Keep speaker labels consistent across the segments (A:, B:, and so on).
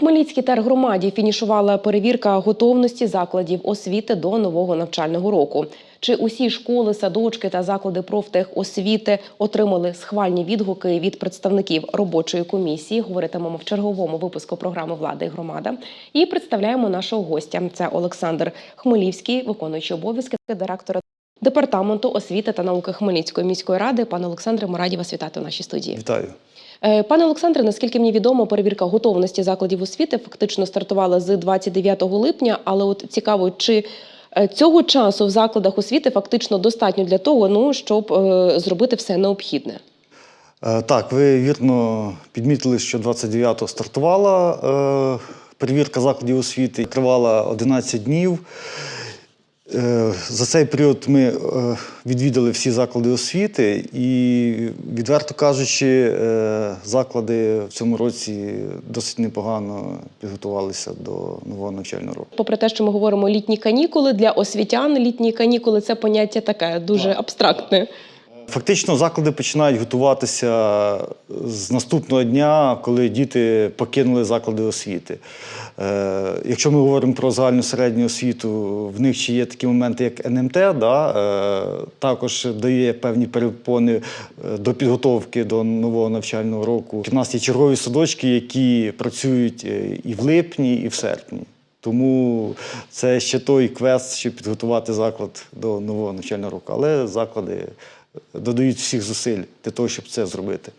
A: Хмельницькій тергромаді фінішувала перевірка готовності закладів освіти до нового навчального року. Чи усі школи, садочки та заклади профтехосвіти отримали схвальні відгуки від представників робочої комісії? Говоритимемо в черговому випуску програми Влада і громада. І представляємо нашого гостя. Це Олександр Хмелівський, виконуючий обов'язки директора департаменту освіти та науки Хмельницької міської ради. Пане Олександре, ми раді вас вітати у нашій студії.
B: Вітаю.
A: Е, Пане Олександре, наскільки мені відомо, перевірка готовності закладів освіти фактично стартувала з 29 липня. Але от цікаво, чи е, цього часу в закладах освіти фактично достатньо для того, ну щоб е, зробити все необхідне.
B: Так, ви вірно підмітили, що 29-го стартувала е, перевірка закладів освіти, тривала 11 днів. Е, За цей період ми е, відвідали всі заклади освіти і, відверто кажучи, е, заклади в цьому році досить непогано підготувалися до нового навчального року.
A: Попри те, що ми говоримо літні канікули для освітян, літні канікули це поняття таке дуже абстрактне.
B: Фактично, заклади починають готуватися з наступного дня, коли діти покинули заклади освіти. Е, якщо ми говоримо про загальну середню освіту, в них ще є такі моменти, як НМТ, да, е, також дає певні перепони е, до підготовки до нового навчального року. У нас є чергові садочки, які працюють е, і в липні, і в серпні. Тому це ще той квест, щоб підготувати заклад до нового навчального року. Але заклади додають всіх зусиль для того, щоб це зробити.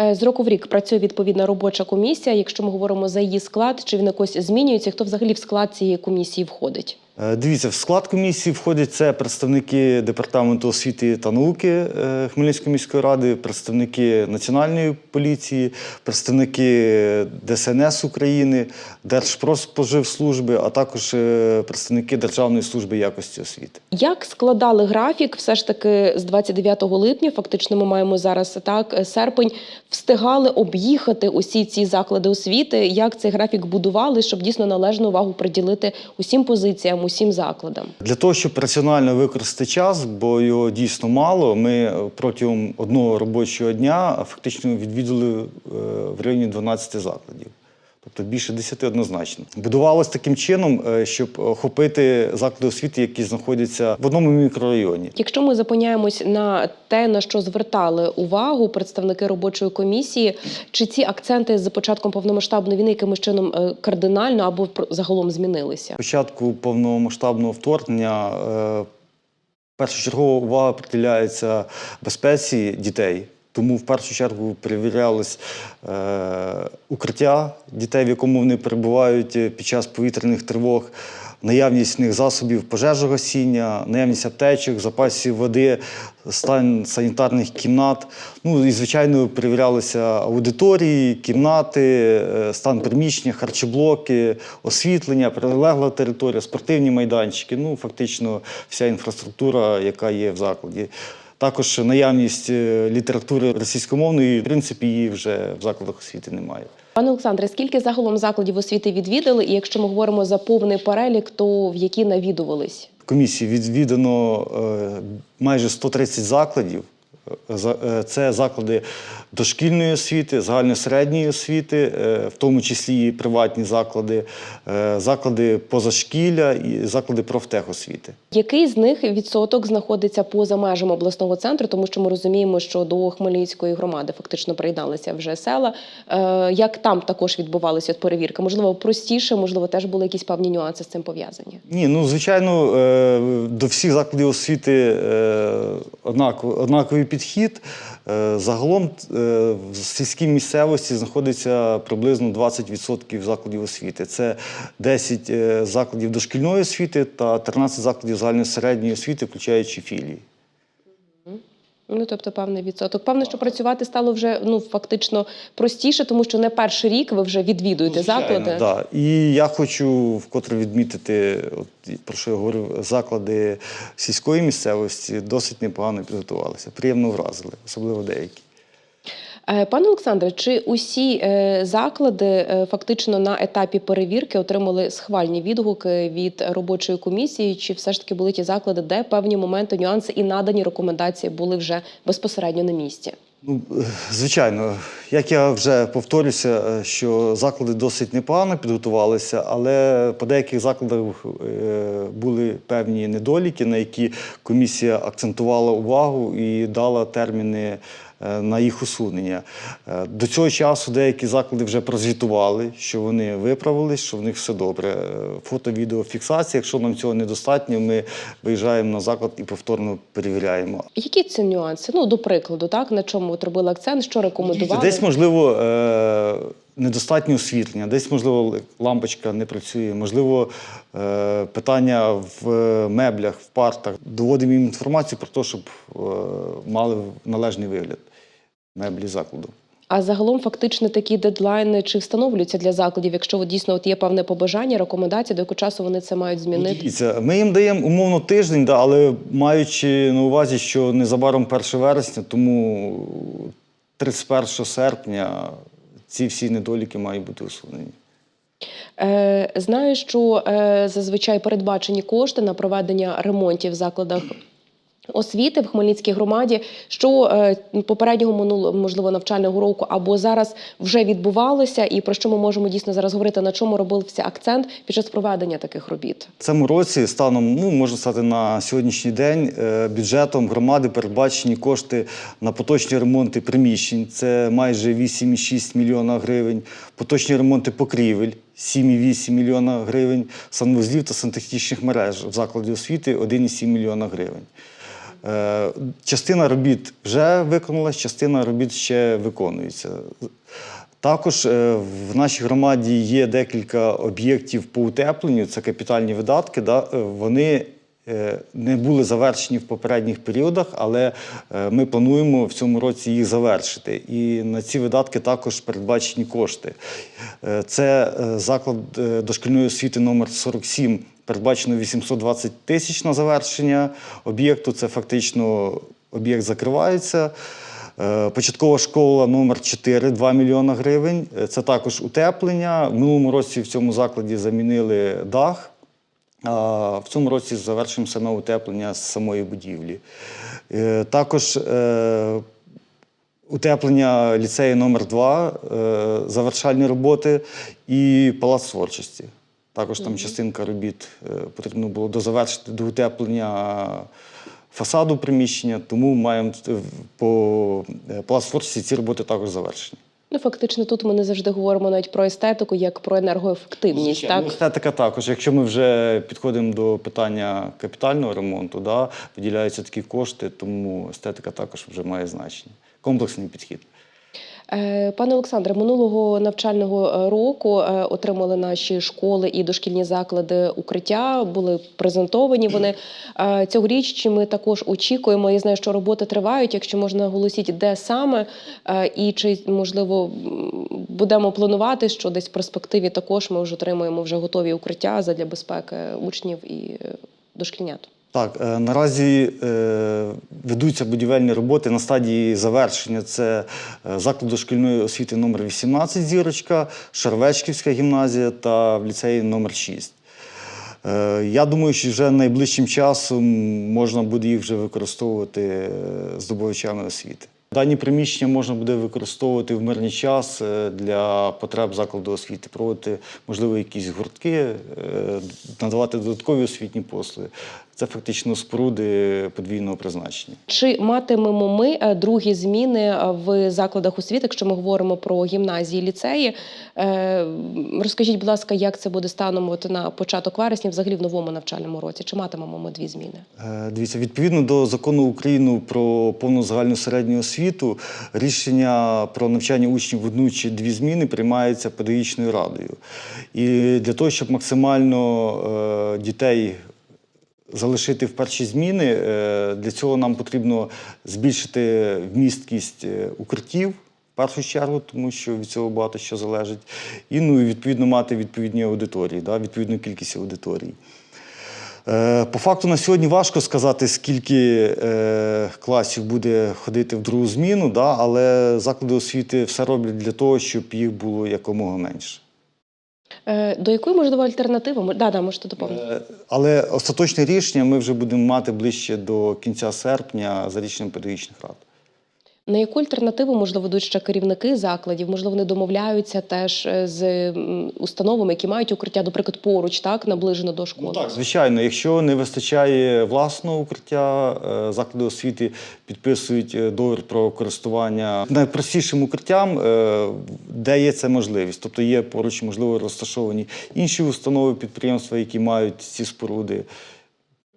A: Е, З року в рік працює відповідна робоча комісія. Якщо ми говоримо за її склад, чи він якось змінюється, хто взагалі в склад цієї комісії входить?
B: Е, Дивіться, в склад комісії входять це представники департаменту освіти та науки е, Хмельницької міської ради, представники Національної поліції, представники ДСНС України, Держпродспоживслужби, а також е, представники Державної служби якості освіти.
A: Як складали графік, все ж таки з 29 липня, фактично ми маємо зараз так серпень, встигали об'їхати усі ці заклади освіти. Як цей графік будували, щоб дійсно належну увагу приділити усім позиціям, усім закладам?
B: Для того, щоб раціонально використати час, бо його дійсно мало, ми протягом одного робочого дня фактично відвідали е, в районі 12 закладів. Тобто більше 10 однозначно. Будувалось таким чином, е, щоб охопити заклади освіти, які знаходяться в одному мікрорайоні.
A: Якщо ми зупиняємось на те, на що звертали увагу представники робочої комісії, чи ці акценти з початком повномасштабної війни якимось чином е, кардинально або загалом змінилися?
B: Початку повномасштабного вторгнення е, першочергова увага приділяється безпеці дітей. Тому в першу чергу перевірялось е, укриття дітей, в якому вони перебувають е, під час повітряних тривог, наявність в них засобів пожежогасіння, наявність аптечок, запасів води, стан санітарних кімнат. Ну і звичайно перевірялися аудиторії, кімнати, е, стан приміщення, харчоблоки, освітлення, прилегла територія, спортивні майданчики. Ну фактично вся інфраструктура, яка є в закладі. Також наявність е, літератури російськомовної, в принципі, її вже в закладах освіти немає.
A: Пане Олександре, скільки загалом закладів освіти відвідали? І якщо ми говоримо за повний перелік, то в які навідувались?
B: Комісії відвідано е, майже 130 закладів. Е, Це заклади дошкільної освіти, загальної середньої освіти, е, в тому числі і приватні заклади, е, заклади позашкілля і заклади профтехосвіти.
A: Який з них відсоток знаходиться поза межами обласного центру? Тому що ми розуміємо, що до Хмельницької громади фактично приєдналися вже села. Як там також відбувалася перевірка? Можливо, простіше, можливо, теж були якісь певні нюанси з цим пов'язані.
B: Ні, ну звичайно, до всіх закладів освіти однаковий, однаковий підхід. Е, Загалом е, в сільській місцевості знаходиться приблизно 20% закладів освіти. Це 10 е, закладів дошкільної освіти та 13 закладів загальної середньої освіти, включаючи філії.
A: Ну тобто, певний відсоток. Певно, що працювати стало вже ну фактично простіше, тому що не перший рік ви вже відвідуєте заклади.
B: Да. І я хочу вкотре відмітити, от, про що я говорив, заклади сільської місцевості досить непогано підготувалися, приємно вразили, особливо деякі.
A: Е, Пане Олександре, чи усі е, заклади е, фактично на етапі перевірки отримали схвальні відгуки від робочої комісії? Чи все ж таки були ті заклади, де певні моменти, нюанси і надані рекомендації були вже безпосередньо на місці?
B: Ну, звичайно, як я вже повторюся, що заклади досить непогано підготувалися, але по деяких закладах були певні недоліки, на які комісія акцентувала увагу і дала терміни на їх усунення. Е, До цього часу деякі заклади вже прозвітували, що вони виправились, що в них все добре. Е, Фото, відео, фіксація. Якщо нам цього недостатньо, ми виїжджаємо на заклад і повторно перевіряємо.
A: Які це нюанси? Ну, до прикладу, так на чому от робили акцент, що рекомендували?
B: Десь, можливо, е, недостатньо освітлення, десь, можливо, лампочка не працює, можливо, е, питання в меблях, в партах. Доводимо їм інформацію про те, щоб е, мали належний вигляд меблі закладу.
A: А загалом фактично такі дедлайни чи встановлюються для закладів, якщо от дійсно от є певне побажання, рекомендації, до якого часу вони це мають змінити?
B: Дивіться, ми їм даємо умовно тиждень, да, але маючи на увазі, що незабаром 1 вересня, тому 31 серпня ці всі недоліки мають бути усунені.
A: Е, знаю, що е, зазвичай передбачені кошти на проведення ремонтів в закладах. Освіти в Хмельницькій громаді, що е, попереднього минулого можливо навчального року або зараз вже відбувалося, і про що ми можемо дійсно зараз говорити, на чому робився акцент під час проведення таких робіт?
B: Цьому році станом, ну можна сказати, на сьогоднішній день е, бюджетом громади передбачені кошти на поточні ремонти приміщень. Це майже 8,6 мільйона гривень, поточні ремонти покрівель. 7,8 мільйона гривень, санвузлів та сантехнічних мереж в закладі освіти 1,7 мільйона гривень. Е, Частина робіт вже виконалась, частина робіт ще виконується. Також е, в нашій громаді є декілька об'єктів по утепленню, це капітальні видатки. Да? е, Вони не були завершені в попередніх періодах, але ми плануємо в цьому році їх завершити. І на ці видатки також передбачені кошти. Це заклад дошкільної освіти номер 47 передбачено 820 тисяч на завершення об'єкту. Це фактично об'єкт закривається. Е, Початкова школа номер 4 2 мільйона гривень. Е, Це також утеплення. В минулому році в цьому закладі замінили дах. А в цьому році завершимо саме утеплення з самої будівлі. Е, Також утеплення ліцею номер 2 е, завершальні роботи і палац творчості. Також там частинка робіт е, потрібно було дозавершити до утеплення фасаду приміщення, тому маємо е, по е, ці роботи також завершені.
A: Ну фактично, тут ми не завжди говоримо навіть про естетику, як про енергоефективність. Так
B: Ну, естетика також. Якщо ми вже підходимо до питання капітального ремонту, да, виділяються такі кошти, тому естетика також вже має значення. Комплексний підхід.
A: Е, Пане Олександре, минулого навчального е, року е, отримали наші школи і дошкільні заклади укриття, були презентовані вони. Цьогоріч чи ми також очікуємо. Я знаю, що роботи тривають. Якщо можна оголосіть, де саме і чи можливо будемо планувати, що десь в перспективі також ми вже отримуємо вже готові укриття задля безпеки учнів і дошкільнят.
B: Так, е, наразі е, ведуться будівельні роботи на стадії завершення. Це е, заклад дошкільної освіти номер 18 зірочка, Шарвечківська гімназія та в ліцеї номер 6. Е, Я думаю, що вже найближчим часом можна буде їх вже використовувати здобувачами освіти. Дані приміщення можна буде використовувати в мирний час для потреб закладу освіти, проводити, можливо, якісь гуртки, надавати додаткові освітні послуги. Це фактично споруди подвійного призначення.
A: Чи матимемо ми е, другі зміни е, в закладах освіти, якщо ми говоримо про гімназії, ліцеї? Е, Розкажіть, будь ласка, як це буде станом от на початок вересня, взагалі в новому навчальному році? Чи матимемо ми дві зміни?
B: Дивіться, відповідно до закону України про повну загальну середню освіту, рішення про навчання учнів в одну чи дві зміни приймається педагогічною радою. І для того, щоб максимально дітей залишити в перші зміни, е, для цього нам потрібно збільшити вмісткість е, укриттів. В першу чергу, тому що від цього багато що залежить, і ну, і відповідно мати відповідні аудиторії, да, відповідну кількість аудиторій. Е, По факту на сьогодні важко сказати, скільки е, класів буде ходити в другу зміну, да, але заклади освіти все роблять для того, щоб їх було якомога менше.
A: Е, До якої можливо альтернативи? Да, да, можете доповнити.
B: Е, Але остаточне рішення ми вже будемо мати ближче до кінця серпня за рішенням педагогічних рад.
A: На яку альтернативу можливо ведуть ще керівники закладів? Можливо, вони домовляються теж е, з установами, які мають укриття, наприклад, поруч, так наближено до школи.
B: Ну, так, звичайно, якщо не вистачає власного укриття, е, заклади освіти підписують е, договір про користування найпростішим укриттям, де є це можливість. Тобто є поруч, можливо, розташовані інші установи підприємства, які мають ці споруди.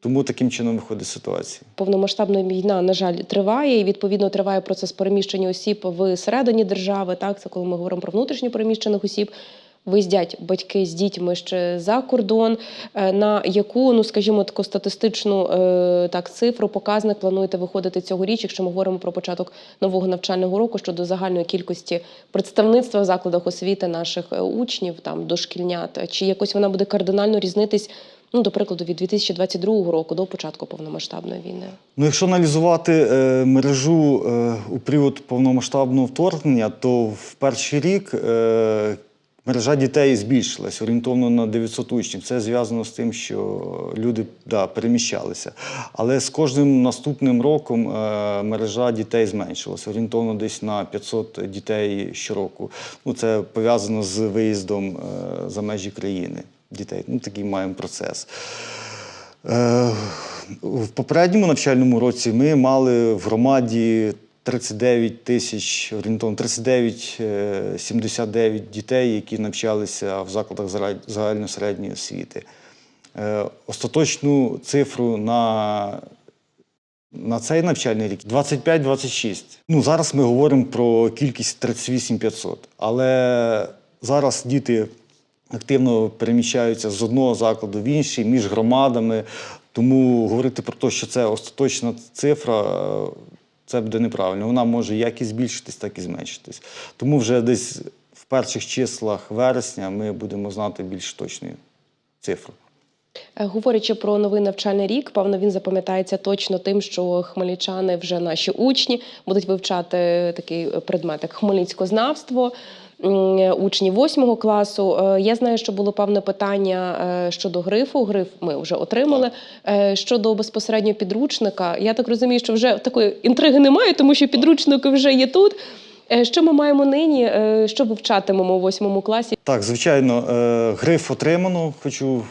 B: Тому таким чином виходить ситуація.
A: Повномасштабна війна, на жаль, триває, і відповідно триває процес переміщення осіб всередині держави. Так, це коли ми говоримо про внутрішньо переміщених осіб. Виїздять батьки з дітьми ще за кордон. Е, На яку, ну скажімо, таку статистичну е, так цифру, показник плануєте виходити цьогоріч, якщо ми говоримо про початок нового навчального року щодо загальної кількості представництва в закладах освіти наших е, учнів, там дошкільнят, чи якось вона буде кардинально різнитись, ну до прикладу, від 2022 року до початку повномасштабної війни?
B: Ну, якщо аналізувати е, мережу е, у період повномасштабного вторгнення, то в перший рік е, мережа дітей збільшилась орієнтовно на 900 учнів. Це зв'язано з тим, що люди да, переміщалися. Але з кожним наступним роком е, мережа дітей зменшилася орієнтовно десь на 500 дітей щороку. Ну, це пов'язано з виїздом е, за межі країни дітей. Ну, такий маємо процес. Е, В попередньому навчальному році ми мали в громаді 39 тисяч, орієнтовно 39 е, 79 дітей, які навчалися в закладах зара- загальної середньої освіти. Е, Остаточну цифру на, на цей навчальний рік 25-26. Ну, зараз ми говоримо про кількість 38 500. Але зараз діти активно переміщаються з одного закладу в інший, між громадами. Тому говорити про те, що це остаточна цифра, е, це буде неправильно. Вона може як і збільшитись, так і зменшитись. Тому вже десь в перших числах вересня ми будемо знати більш точну цифру.
A: Е, Говорячи про новий навчальний рік, певно, він запам'ятається точно тим, що хмельничани вже наші учні будуть вивчати такий предмет, як хмельницькознавство. М, Учні восьмого класу. Е, Я знаю, що було певне питання е, щодо грифу. Гриф ми вже отримали. Е, Щодо безпосередньо підручника, я так розумію, що вже такої інтриги немає, тому що підручники вже є тут. Е, Що ми маємо нині? Е, Що вивчатимемо у восьмому класі?
B: Так, звичайно, е, гриф отримано. Хочу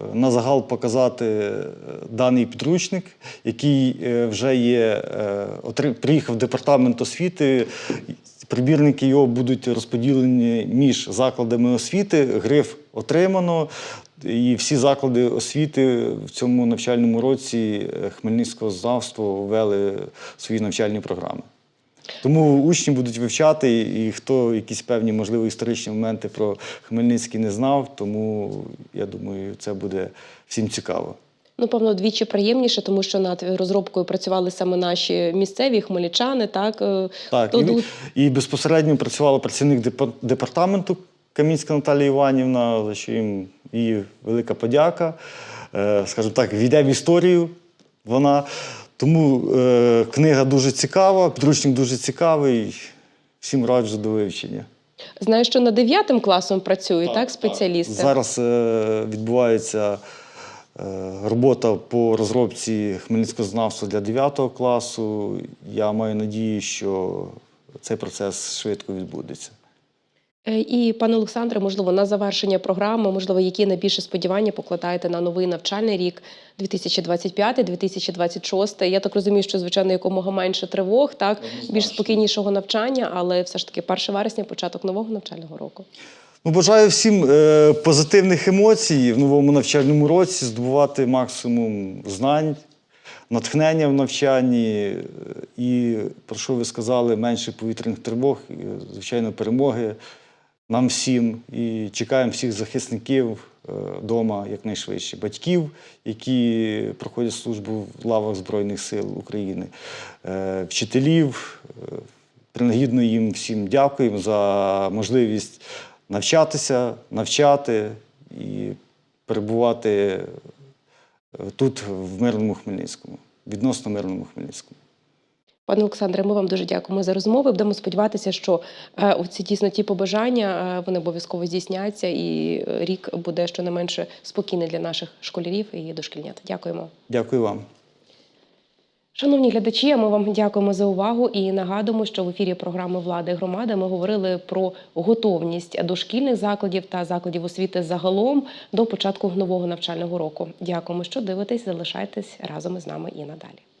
B: е, на загал показати е, даний підручник, який е, вже є, е, приїхав в департамент освіти. Прибірники його будуть розподілені між закладами освіти. Гриф отримано. І всі заклади освіти в цьому навчальному році е, хмельницького знавства ввели свої навчальні програми. Тому учні будуть вивчати, і хто якісь певні, можливо, історичні моменти про Хмельницький не знав, тому я думаю, це буде всім цікаво.
A: Ну, певно, двічі приємніше, тому що над розробкою працювали саме наші місцеві хмельничани. Так, е,
B: Так,
A: то
B: і, і безпосередньо працювала працівник департаменту Камінська Наталія Іванівна, за що їм її велика подяка. Е, Скажімо так, війде в історію вона. Тому е, книга дуже цікава, підручник дуже цікавий. Всім раджу до вивчення.
A: знаю, що над дев'ятим класом працюють так, спеціалісти.
B: Зараз е, відбувається робота по розробці хмельницького знавства для 9 класу. Я маю надію, що цей процес швидко відбудеться.
A: Е, І, пане Олександре, можливо, на завершення програми, можливо, які найбільше сподівання покладаєте на новий навчальний рік 2025-2026. Я так розумію, що звичайно якомога менше тривог, так більш спокійнішого навчання, але все ж таки 1 вересня, початок нового навчального року.
B: Ну, бажаю всім е, позитивних емоцій в новому навчальному році, здобувати максимум знань, натхнення в навчанні е, і, про що ви сказали, менше повітряних тривог, звичайно, перемоги нам всім. І чекаємо всіх захисників вдома якнайшвидше. Батьків, які проходять службу в лавах Збройних сил України, е, вчителів. е, Принагідно їм всім дякуємо за можливість навчатися, навчати і перебувати е, тут, в мирному Хмельницькому, відносно мирному Хмельницькому.
A: Пане Олександре, ми вам дуже дякуємо за розмови. Будемо сподіватися, що е, ці дійсно ті побажання е, вони обов'язково здійсняться, і рік буде щонайменше спокійний для наших школярів і дошкільнят. Дякуємо.
B: Дякую вам.
A: Шановні глядачі, ми вам дякуємо за увагу і нагадуємо, що в ефірі програми Влади і громади ми говорили про готовність дошкільних закладів та закладів освіти загалом до початку нового навчального року. Дякуємо, що дивитесь. Залишайтесь разом із нами і надалі.